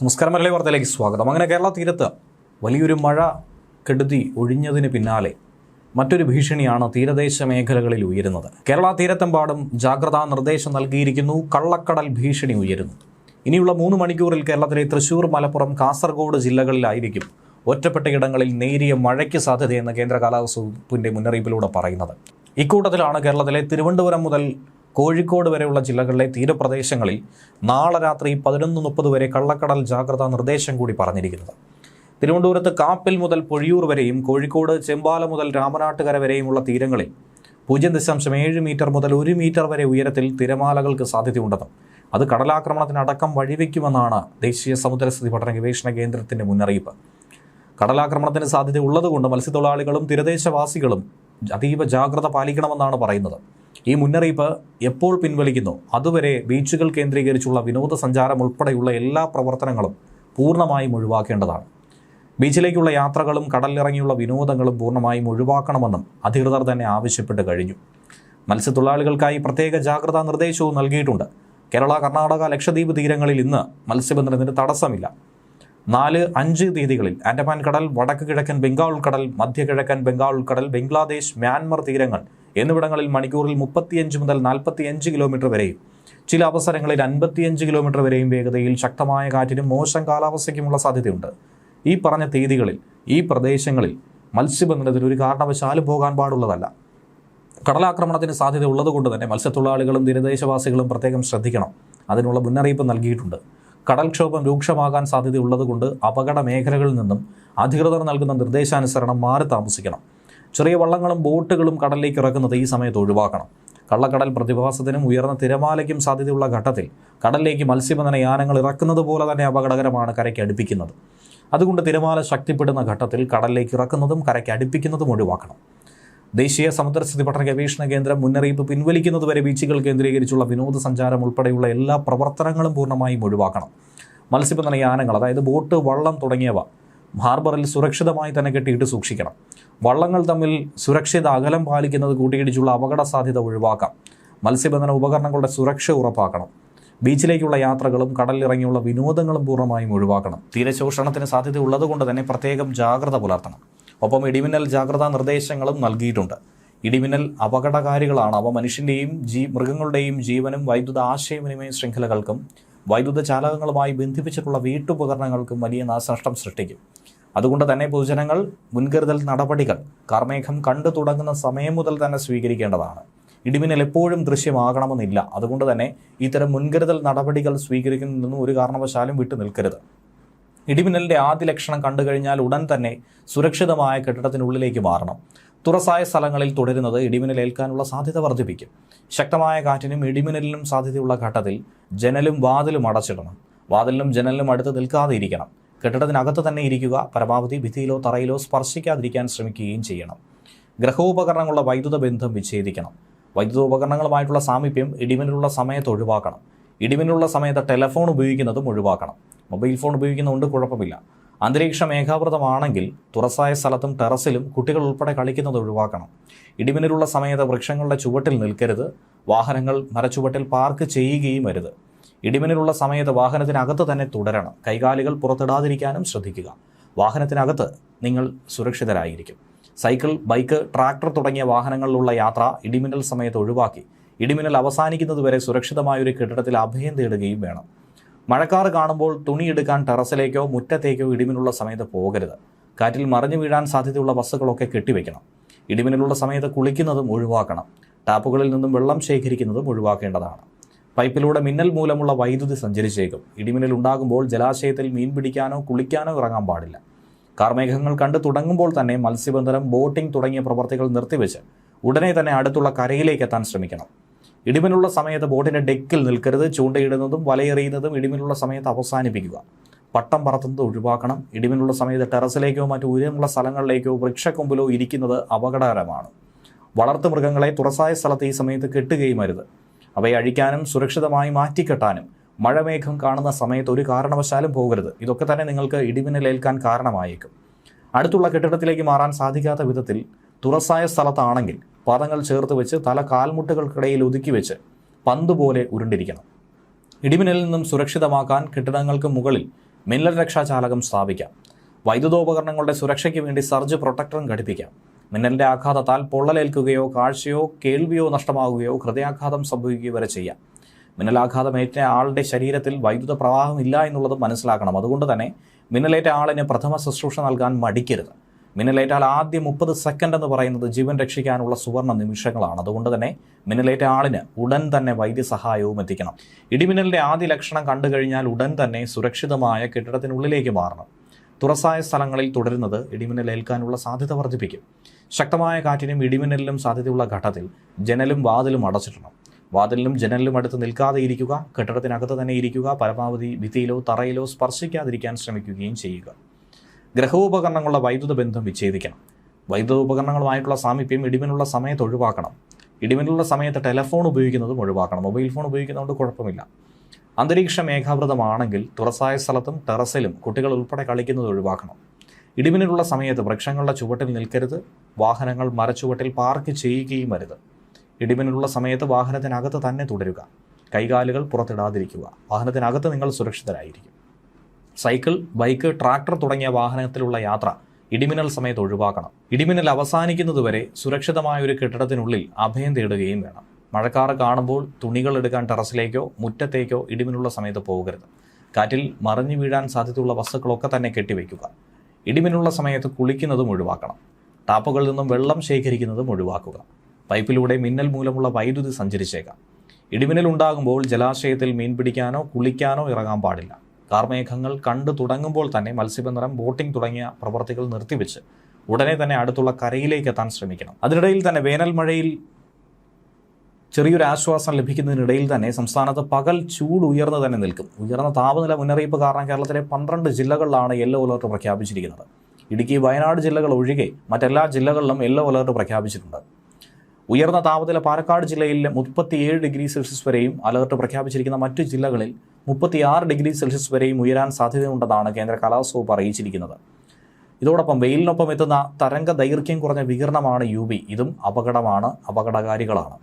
നമസ്കാരം മലയാളി വാർത്തയിലേക്ക് സ്വാഗതം. അങ്ങനെ കേരള തീരത്ത് വലിയൊരു മഴ കെടുതി ഒഴിഞ്ഞതിന് പിന്നാലെ മറ്റൊരു ഭീഷണിയാണ് തീരദേശ മേഖലകളിൽ ഉയരുന്നത്. കേരള തീരത്തെമ്പാടും ജാഗ്രതാ നിർദ്ദേശം നൽകിയിരിക്കുന്നു. കള്ളക്കടൽ ഭീഷണി ഉയരുന്നു. ഇനിയുള്ള മൂന്ന് മണിക്കൂറിൽ കേരളത്തിലെ തൃശൂർ മലപ്പുറം കാസർഗോഡ് ജില്ലകളിലായിരിക്കും ഒറ്റപ്പെട്ട ഇടങ്ങളിൽ നേരിയ മഴയ്ക്ക് സാധ്യതയെന്ന് കേന്ദ്ര കാലാവസ്ഥ വകുപ്പിന്റെ മുന്നറിയിപ്പിലൂടെ പറയുന്നത്. ഇക്കൂട്ടത്തിലാണ് കേരളത്തിലെ തിരുവനന്തപുരം മുതൽ കോഴിക്കോട് വരെയുള്ള ജില്ലകളിലെ തീരപ്രദേശങ്ങളിൽ നാളെ രാത്രി പതിനൊന്ന് മുപ്പത് വരെ കള്ളക്കടൽ ജാഗ്രതാ നിർദ്ദേശം കൂടി പറഞ്ഞിരിക്കുന്നത്. തിരുവനന്തപുരത്ത് കാപ്പിൽ മുതൽ പൊഴിയൂർ വരെയും കോഴിക്കോട് ചെമ്പാല മുതൽ രാമനാട്ടുകര വരെയുമുള്ള തീരങ്ങളിൽ പൂജ്യം ദശാംശം ഏഴ് മീറ്റർ മുതൽ ഒരു മീറ്റർ വരെ ഉയരത്തിൽ തിരമാലകൾക്ക് സാധ്യതയുണ്ടെന്നും അത് കടലാക്രമണത്തിനടക്കം വഴിവെക്കുമെന്നാണ് ദേശീയ സമുദ്രസ്ഥിതി പഠന ഗവേഷണ കേന്ദ്രത്തിന്റെ മുന്നറിയിപ്പ്. കടലാക്രമണത്തിന് സാധ്യത ഉള്ളതുകൊണ്ട് മത്സ്യത്തൊഴിലാളികളും തീരദേശവാസികളും അതീവ ജാഗ്രത പാലിക്കണമെന്നാണ് പറയുന്നത്. ഈ മുന്നറിയിപ്പ് എപ്പോൾ പിൻവലിക്കുന്നു? അതുവരെ ബീച്ചുകൾ കേന്ദ്രീകരിച്ചുള്ള വിനോദസഞ്ചാരം ഉൾപ്പെടെയുള്ള എല്ലാ പ്രവർത്തനങ്ങളും പൂർണമായും ഒഴിവാക്കേണ്ടതാണ്. ബീച്ചിലേക്കുള്ള യാത്രകളും കടലിറങ്ങിയുള്ള വിനോദങ്ങളും പൂർണമായും ഒഴിവാക്കണമെന്നും അധികൃതർ തന്നെ ആവശ്യപ്പെട്ട് കഴിഞ്ഞു. മത്സ്യത്തൊഴിലാളികൾക്കായി പ്രത്യേക ജാഗ്രതാ നിർദ്ദേശവും നൽകിയിട്ടുണ്ട്. കേരള കർണാടക ലക്ഷദ്വീപ് തീരങ്ങളിൽ ഇന്ന് മത്സ്യബന്ധനത്തിന് തടസ്സമില്ല. നാല് അഞ്ച് തീയതികളിൽ ആൻഡമാൻ കടൽ വടക്ക് കിഴക്കൻ ബംഗാൾ ഉൾക്കടൽ മധ്യ കിഴക്കൻ ബംഗാൾ ഉൾക്കടൽ ബംഗ്ലാദേശ് മ്യാൻമർ തീരങ്ങൾ എന്നിവിടങ്ങളിൽ മണിക്കൂറിൽ മുപ്പത്തിയഞ്ച് മുതൽ നാൽപ്പത്തിയഞ്ച് കിലോമീറ്റർ വരെയും ചില അവസരങ്ങളിൽ അൻപത്തിയഞ്ച് കിലോമീറ്റർ വരെയും വേഗതയിൽ ശക്തമായ കാറ്റിനും മോശം കാലാവസ്ഥയ്ക്കുമുള്ള സാധ്യതയുണ്ട്. ഈ പറഞ്ഞ തീയതികളിൽ ഈ പ്രദേശങ്ങളിൽ മത്സ്യബന്ധനത്തിന് ഒരു കാരണവശാലും പോകാൻ പാടുള്ളതല്ല. കടലാക്രമണത്തിന് സാധ്യത ഉള്ളതുകൊണ്ട് തന്നെ മത്സ്യത്തൊഴിലാളികളും തീരദേശവാസികളും പ്രത്യേകം ശ്രദ്ധിക്കണം. അതിനുള്ള മുന്നറിയിപ്പ് നൽകിയിട്ടുണ്ട്. കടൽക്ഷോഭം രൂക്ഷമാകാൻ സാധ്യതയുള്ളതുകൊണ്ട് അപകട മേഖലകളിൽ നിന്നും അധികൃതർ നൽകുന്ന നിർദ്ദേശാനുസരണം മാറി താമസിക്കണം. ചെറിയ വള്ളങ്ങളും ബോട്ടുകളും കടലിലേക്ക് ഇറക്കുന്നത് ഈ സമയത്ത് ഒഴിവാക്കണം. കള്ളക്കടൽ പ്രതിഭാസത്തിനും ഉയർന്ന തിരമാലയ്ക്കും സാധ്യതയുള്ള ഘട്ടത്തിൽ കടലിലേക്ക് മത്സ്യബന്ധന യാനങ്ങൾ ഇറക്കുന്നത് പോലെ തന്നെ അപകടകരമാണ് കരയ്ക്ക് അടുപ്പിക്കുന്നത്. അതുകൊണ്ട് തിരമാല ശക്തിപ്പെടുന്ന ഘട്ടത്തിൽ കടലിലേക്ക് ഇറക്കുന്നതും കരയ്ക്ക് അടുപ്പിക്കുന്നതും ഒഴിവാക്കണം. ദേശീയ സമുദ്രസ്ഥിതി പഠന ഗവേഷണ കേന്ദ്രം മുന്നറിയിപ്പ് പിൻവലിക്കുന്നതുവരെ ബീച്ചുകൾ കേന്ദ്രീകരിച്ചുള്ള വിനോദസഞ്ചാരം ഉൾപ്പെടെയുള്ള എല്ലാ പ്രവർത്തനങ്ങളും പൂർണമായും ഒഴിവാക്കണം. മത്സ്യബന്ധന യാനങ്ങൾ അതായത് ബോട്ട് വള്ളം തുടങ്ങിയവ ഹാർബറിൽ സുരക്ഷിതമായി തന്നെ കെട്ടിയിട്ട് സൂക്ഷിക്കണം. വള്ളങ്ങൾ തമ്മിൽ സുരക്ഷിത അകലം പാലിക്കുന്നത് കൂട്ടിയിടിച്ചുള്ള അപകട സാധ്യത ഒഴിവാക്കാം. മത്സ്യബന്ധന ഉപകരണങ്ങളുടെ സുരക്ഷ ഉറപ്പാക്കണം. ബീച്ചിലേക്കുള്ള യാത്രകളും കടലിലിറങ്ങിയുള്ള വിനോദങ്ങളും പൂർണമായും ഒഴിവാക്കണം. തീരശോഷണത്തിന് സാധ്യത ഉള്ളതുകൊണ്ട് തന്നെ പ്രത്യേകം ജാഗ്രത പുലർത്തണം. ഒപ്പം ഇടിമിന്നൽ ജാഗ്രതാ നിർദ്ദേശങ്ങളും നൽകിയിട്ടുണ്ട്. ഇടിമിന്നൽ അപകടകാരികളാണ്. അവ മനുഷ്യന്റെയും ജീ മൃഗങ്ങളുടെയും ജീവനും വൈദ്യുത ആശയവിനിമയ ശൃംഖലകൾക്കും വൈദ്യുത ചാലകങ്ങളുമായി ബന്ധിപ്പിച്ചിട്ടുള്ള വീട്ടുപകരണങ്ങൾക്കും വലിയ നാശനഷ്ടം സൃഷ്ടിക്കും. അതുകൊണ്ട് തന്നെ പൊതുജനങ്ങൾ മുൻകരുതൽ നടപടികൾ കാർമേഘം കണ്ടു തുടങ്ങുന്ന സമയം മുതൽ തന്നെ സ്വീകരിക്കേണ്ടതാണ്. ഇടിമിന്നൽ എപ്പോഴും ദൃശ്യമാകണമെന്നില്ല. അതുകൊണ്ട് തന്നെ ഇത്തരം മുൻകരുതൽ നടപടികൾ സ്വീകരിക്കുന്നതിൽ ഒരു കാരണവശാലും വിട്ടു നിൽക്കരുത്. ഇടിമിന്നലിന്റെ ആദ്യ ലക്ഷണം കണ്ടു കഴിഞ്ഞാൽ ഉടൻ തന്നെ സുരക്ഷിതമായ കെട്ടിടത്തിനുള്ളിലേക്ക് മാറണം. തുറസായ സ്ഥലങ്ങളിൽ തുടരുന്നത് ഇടിമിന്നലേൽക്കാനുള്ള സാധ്യത വർദ്ധിപ്പിക്കും. ശക്തമായ കാറ്റിനും ഇടിമിന്നലിനും സാധ്യതയുള്ള ഘട്ടത്തിൽ ജനലും വാതിലും അടച്ചിടണം. വാതിലിനും ജനലിനും അടുത്ത് നിൽക്കാതെ ഇരിക്കണം. കെട്ടിടത്തിനകത്ത് തന്നെ ഇരിക്കുക പരമാവധി ഭിത്തിയിലോ തറയിലോ സ്പർശിക്കാതിരിക്കാൻ ശ്രമിക്കുകയും ചെയ്യണം. ഗ്രഹോപകരണങ്ങളുടെ വൈദ്യുത ബന്ധം വിച്ഛേദിക്കണം. വൈദ്യുത ഉപകരണങ്ങളുമായിട്ടുള്ള സാമീപ്യം ഇടിമിന്നലുള്ള സമയത്ത് ഒഴിവാക്കണം. ഇടിമിന്നലുള്ള സമയത്ത് ടെലഫോൺ ഉപയോഗിക്കുന്നതും ഒഴിവാക്കണം. മൊബൈൽ ഫോൺ ഉപയോഗിക്കുന്നതുകൊണ്ട് കുഴപ്പമില്ല. അന്തരീക്ഷം മേഘാവൃതമാണെങ്കിൽ തുറസായ സ്ഥലത്തും ടെറസിലും കുട്ടികൾ ഉൾപ്പെടെ കളിക്കുന്നത് ഒഴിവാക്കണം. ഇടിമിന്നലുള്ള സമയത്ത് വൃക്ഷങ്ങളുടെ ചുവട്ടിൽ നിൽക്കരുത്. വാഹനങ്ങൾ മരച്ചുവട്ടിൽ പാർക്ക് ചെയ്യുകയും വരുത് ഇടിമിന്നലുള്ള സമയത്ത് വാഹനത്തിനകത്ത് തന്നെ തുടരണം. കൈകാലുകൾ പുറത്തിടാതിരിക്കാനും ശ്രദ്ധിക്കുക. വാഹനത്തിനകത്ത് നിങ്ങൾ സുരക്ഷിതരായിരിക്കും. സൈക്കിൾ ബൈക്ക് ട്രാക്ടർ തുടങ്ങിയ വാഹനങ്ങളിലുള്ള യാത്ര ഇടിമിന്നൽ സമയത്ത് ഒഴിവാക്കി. ഇടിമിന്നൽ അവസാനിക്കുന്നതുവരെ സുരക്ഷിതമായ ഒരു കെട്ടിടത്തിൽ അഭയം തേടുകയും വേണം. മഴക്കാറ് കാണുമ്പോൾ തുണിയെടുക്കാൻ ടെറസിലേക്കോ മുറ്റത്തേക്കോ ഇടിമിനുള്ള സമയത്ത് പോകരുത്. കാറ്റിൽ മറിഞ്ഞു വീഴാൻ സാധ്യതയുള്ള വസ്തുക്കളൊക്കെ കെട്ടിവെക്കണം. ഇടിമിന്നലുള്ള സമയത്ത് കുളിക്കുന്നതും ഒഴിവാക്കണം. ടാപ്പുകളിൽ നിന്നും വെള്ളം ശേഖരിക്കുന്നതും ഒഴിവാക്കേണ്ടതാണ്. പൈപ്പിലൂടെ മിന്നൽ മൂലമുള്ള വൈദ്യുതി സഞ്ചരിച്ചേക്കും. ഇടിമിന്നൽ ഉണ്ടാകുമ്പോൾ ജലാശയത്തിൽ മീൻ പിടിക്കാനോ കുളിക്കാനോ ഇറങ്ങാൻ പാടില്ല. കാർമേഘങ്ങൾ കണ്ടു തുടങ്ങുമ്പോൾ തന്നെ മത്സ്യബന്ധനം ബോട്ടിംഗ് തുടങ്ങിയ പ്രവർത്തികൾ നിർത്തിവെച്ച് ഉടനെ തന്നെ അടുത്തുള്ള കരയിലേക്ക് എത്താൻ ശ്രമിക്കണം. ഇടിമിനുള്ള സമയത്ത് ബോട്ടിന്റെ ഡെക്കിൽ നിൽക്കരുത് ചൂണ്ടയിടുന്നതും വലയെറിയുന്നതും ഇടിമിനുള്ള സമയത്ത് അവസാനിപ്പിക്കുക. പട്ടം പറത്തുന്നത് ഒഴിവാക്കണം. ഇടിമിനുള്ള സമയത്ത് ടെറസിലേക്കോ മറ്റു ഉയരമുള്ള സ്ഥലങ്ങളിലേക്കോ വൃക്ഷക്കൊമ്പിലോ ഇരിക്കുന്നത് അപകടകരമാണ്. വളർത്തു മൃഗങ്ങളെ തുറസായ സ്ഥലത്ത് ഈ സമയത്ത് കെട്ടുകയും അരുത്. അവയെ അഴിക്കാനും സുരക്ഷിതമായി മാറ്റിക്കെട്ടാനും മഴമേഘം കാണുന്ന സമയത്ത് ഒരു കാരണവശാലും പോകരുത്. ഇതൊക്കെ തന്നെ നിങ്ങൾക്ക് ഇടിമിന്നലേൽക്കാൻ കാരണമായേക്കും. അടുത്തുള്ള കെട്ടിടത്തിലേക്ക് മാറാൻ സാധിക്കാത്ത വിധത്തിൽ തുറസായ സ്ഥലത്താണെങ്കിൽ പാദങ്ങൾ ചേർത്ത് വെച്ച് തല കാൽമുട്ടുകൾക്കിടയിൽ ഒതുക്കി വെച്ച് പന്ത് പോലെ ഉരുണ്ടിരിക്കണം. ഇടിമിന്നലിൽ നിന്നും സുരക്ഷിതമാക്കാൻ കെട്ടിടങ്ങൾക്ക് മുകളിൽ മിന്നൽ രക്ഷാചാലകം സ്ഥാപിക്കാം. വൈദ്യുതോപകരണങ്ങളുടെ സുരക്ഷയ്ക്ക് വേണ്ടി സർജ് പ്രൊട്ടക്ടറും ഘടിപ്പിക്കാം. മിന്നലിന്റെ ആഘാതത്താൽ പൊള്ളലേൽക്കുകയോ കാഴ്ചയോ കേൾവിയോ നഷ്ടമാവുകയോ ഹൃദയാഘാതം സംഭവിക്കുകയോ വരെ ചെയ്യാം. മിന്നലാഘാതമേറ്റ ആളുടെ ശരീരത്തിൽ വൈദ്യുത പ്രവാഹം ഇല്ല എന്നുള്ളത് മനസ്സിലാക്കണം. അതുകൊണ്ട് തന്നെ മിന്നലേറ്റ ആളിന് പ്രഥമ ശുശ്രൂഷ നൽകാൻ മടിക്കരുത്. മിന്നലേറ്റാൽ ആദ്യം മുപ്പത് സെക്കൻഡ് എന്ന് പറയുന്നത് ജീവൻ രക്ഷിക്കാനുള്ള സുവർണ നിമിഷങ്ങളാണ്. അതുകൊണ്ട് തന്നെ മിന്നലേറ്റ ആളിന് ഉടൻ തന്നെ വൈദ്യസഹായവും എത്തിക്കണം. ഇടിമിന്നലിന്റെ ആദ്യ ലക്ഷണം കണ്ടു കഴിഞ്ഞാൽ ഉടൻ തന്നെ സുരക്ഷിതമായ കെട്ടിടത്തിനുള്ളിലേക്ക് മാറണം. തുറസായ സ്ഥലങ്ങളിൽ തുടരുന്നത് ഇടിമിന്നലേൽക്കാനുള്ള സാധ്യത വർദ്ധിപ്പിക്കും. ശക്തമായ കാറ്റിനും ഇടിമിന്നലിനും സാധ്യതയുള്ള ഘട്ടത്തിൽ ജനലും വാതിലും അടച്ചിടണം. വാതിലിലും ജനലിലും അടുത്ത് നിൽക്കാതെ ഇരിക്കുക കെട്ടിടത്തിനകത്ത് തന്നെ ഇരിക്കുക പരമാവധി ഭിത്തിയിലോ തറയിലോ സ്പർശിക്കാതിരിക്കാൻ ശ്രമിക്കുകയും ചെയ്യുക. ഗ്രഹോപകരണങ്ങളുടെ വൈദ്യുത ബന്ധം വിച്ഛേദിക്കണം. വൈദ്യുത ഉപകരണങ്ങളുമായിട്ടുള്ള സാമീപ്യം ഇടിമിനുള്ള സമയത്ത് ഒഴിവാക്കണം. ഇടിമിനുള്ള സമയത്ത് ടെലഫോൺ ഉപയോഗിക്കുന്നതും ഒഴിവാക്കണം. മൊബൈൽ ഫോൺ ഉപയോഗിക്കുന്നതുകൊണ്ട് കുഴപ്പമില്ല. അന്തരീക്ഷ മേഘാവൃതമാണെങ്കിൽ തുറസായ സ്ഥലത്തും ടെറസിലും കുട്ടികൾ ഉൾപ്പെടെ കളിക്കുന്നത് ഒഴിവാക്കണം. ഇടിമിന്നലുള്ള സമയത്ത് വൃക്ഷങ്ങളുടെ ചുവട്ടിൽ നിൽക്കരുത്. വാഹനങ്ങൾ മരച്ചുവട്ടിൽ പാർക്ക് ചെയ്യുകയും അരുത്. ഇടിമിന്നലുള്ള സമയത്ത് വാഹനത്തിനകത്ത് തന്നെ തുടരുക. കൈകാലുകൾ പുറത്തിടാതിരിക്കുക. വാഹനത്തിനകത്ത് നിങ്ങൾ സുരക്ഷിതരായിരിക്കും. സൈക്കിൾ ബൈക്ക് ട്രാക്ടർ തുടങ്ങിയ വാഹനത്തിലുള്ള യാത്ര ഇടിമിന്നൽ സമയത്ത് ഒഴിവാക്കണം. ഇടിമിന്നൽ അവസാനിക്കുന്നതുവരെ സുരക്ഷിതമായ ഒരു കെട്ടിടത്തിനുള്ളിൽ അഭയം തേടുകയും വേണം. മഴക്കാറ് കാണുമ്പോൾ തുണികൾ എടുക്കാൻ ടെറസിലേക്കോ മുറ്റത്തേക്കോ ഇടിമിന്നുള്ള സമയത്ത് പോകരുത്. കാറ്റിൽ മറിഞ്ഞു വീഴാൻ സാധ്യതയുള്ള വസ്തുക്കളൊക്കെ തന്നെ കെട്ടിവെക്കുക ഇടിമിന്നുള്ള സമയത്ത് കുളിക്കുന്നതും ഒഴിവാക്കണം. ടാപ്പുകളിൽ നിന്നും വെള്ളം ശേഖരിക്കുന്നതും ഒഴിവാക്കുക. പൈപ്പിലൂടെ മിന്നൽ മൂലമുള്ള വൈദ്യുതി സഞ്ചരിച്ചേക്കാം. ഇടിമിന്നൽ ഉണ്ടാകുമ്പോൾ ജലാശയത്തിൽ മീൻ പിടിക്കാനോ കുളിക്കാനോ ഇറങ്ങാൻ പാടില്ല. കാർമേഘങ്ങൾ കണ്ടു തുടങ്ങുമ്പോൾ തന്നെ മത്സ്യബന്ധനം ബോട്ടിംഗ് തുടങ്ങിയ പ്രവർത്തികൾ നിർത്തിവെച്ച് ഉടനെ തന്നെ അടുത്തുള്ള കരയിലേക്ക് എത്താൻ ശ്രമിക്കണം. അതിനിടയിൽ തന്നെ വേനൽ മഴയിൽ ചെറിയൊരു ആശ്വാസം ലഭിക്കുന്നതിനിടയിൽ തന്നെ സംസ്ഥാനത്ത് പകൽ ചൂട് ഉയർന്നു തന്നെ നിൽക്കും. ഉയർന്ന താപനില മുന്നറിയിപ്പ് കാരണം കേരളത്തിലെ പന്ത്രണ്ട് ജില്ലകളിലാണ് യെല്ലോ അലർട്ട് പ്രഖ്യാപിച്ചിരിക്കുന്നത്. ഇടുക്കി വയനാട് ജില്ലകൾ ഒഴികെ മറ്റെല്ലാ ജില്ലകളിലും യെല്ലോ അലർട്ട് പ്രഖ്യാപിച്ചിട്ടുണ്ട്. ഉയർന്ന താപനില പാലക്കാട് ജില്ലയിൽ മുപ്പത്തിയേഴ് ഡിഗ്രി സെൽഷ്യസ് വരെയും അലർട്ട് പ്രഖ്യാപിച്ചിരിക്കുന്ന മറ്റു ജില്ലകളിൽ മുപ്പത്തിയാറ് ഡിഗ്രി സെൽഷ്യസ് വരെയും ഉയരാൻ സാധ്യതയുണ്ടെന്നാണ് കേന്ദ്ര കാലാവസ്ഥ അറിയിച്ചിരിക്കുന്നത്. ഇതോടൊപ്പം വെയിലിനൊപ്പം എത്തുന്ന തരംഗ ദൈർഘ്യം കുറഞ്ഞ വികിരണമാണ് യു ഇതും അപകടമാണ് അപകടകാരികളാണ്.